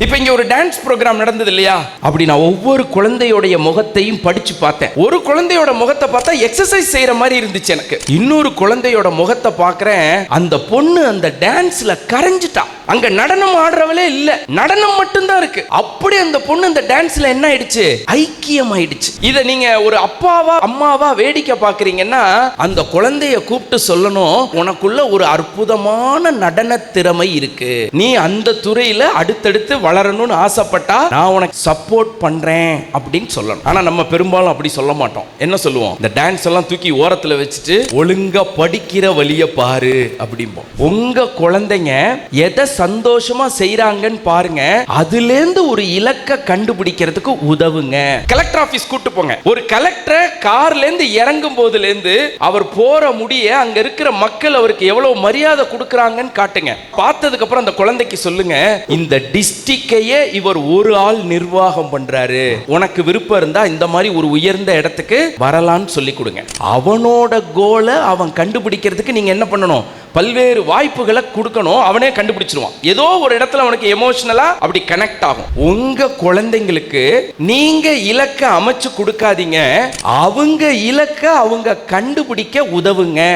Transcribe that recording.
இப்போ இங்க ஒரு டான்ஸ் ப்ரோக்ராம் நடந்தது இல்லையா? அப்படி நான் ஒவ்வொரு குழந்தையோடைய முகத்தையும் படிச்சு பார்த்தேன். ஒரு குழந்தையோட முகத்தை பார்த்தா எக்ஸசைஸ் செய்யற மாதிரி இருந்துச்சு எனக்கு. இன்னொரு குழந்தையோட முகத்தை பார்க்கறேன். அந்த பொண்ணு அந்த டான்ஸ்ல கரைஞ்சிட்டா. அங்க நடனம் ஆடுறவளே இல்ல. நடனம் மட்டும்தான் இருக்கு. அப்படி அந்த பொண்ணு அந்த டான்ஸ்ல என்ன ஆயிடுச்சு? ஐக்கியம் ஆயிடுச்சு இத நீங்க ஒரு அப்பாவா அம்மாவா வேடிக்கை பாக்குறீங்கன்னா அந்த குழந்தைய கூப்பிட்டு சொல்லணும் உனக்குள்ள ஒரு அற்புதமான நடன திறமை இருக்கு. நீ அந்த துறையில அடுத்தடுத்து வளரணும்னு ஆசைப்பட்டா நான் உனக்கு சப்போர்ட் பண்றேன் அப்படின்னு சொல்லணும். ஆனா நம்ம பெரும்பாலும் அப்படி சொல்ல மாட்டோம். என்ன சொல்லுவோம்? இந்த டான்ஸ் எல்லாம் தூக்கி ஓரத்துல வச்சுட்டு ஒழுங்கா படிக்கிற வழிய பாரு அப்படிம்போம். உங்க குழந்தைங்க எதை சந்தோஷமா செய்யறாங்கன்னு பாருங்க. அதுல இருந்து ஒரு இலக்க கண்டுபிடிக்கிறதுக்கு உதவுங்க. கலெக்டர் ஆபீஸ் கூட்டு போங்க. ஒரு கலெக்டர் கார்ல இருந்து இறங்கும் போதுல இருந்து அவர் போற முடிய அங்க இருக்கிற மக்கள் அவருக்கு எவ்வளவு மரியாதை கொடுக்கறாங்கன்னு காட்டுங்க. பார்த்ததுக்கு அப்புறம் அந்த குழந்தைக்கு சொல்லுங்க இந்த டிஸ்ட்ரிக்டையே இவர் ஒரு ஆள் நிர்வாகம் பண்றாரு. உனக்கு விருப்பம் இருந்தா இந்த மாதிரி ஒரு உயர்ந்த இடத்துக்கு வரலான்னு சொல்லி கொடுங்க. அவனோட கோலை அவன் கண்டுபிடிக்கிறதுக்கு நீங்க என்ன பண்ணணும்? பல்வேறு வாய்ப்புகளை கொடுக்கணும். அவனே கண்டுபிடிச்சிருவான். ஏதோ ஒரு இடத்துல அவனுக்கு எமோஷனலா அப்படி கனெக்ட் ஆகும். உங்க குழந்தைங்களுக்கு நீங்க இலக்க அமைச்சு கொடுக்காதீங்க. அவங்க இலக்க அவங்க கண்டுபிடிக்க உதவுங்க.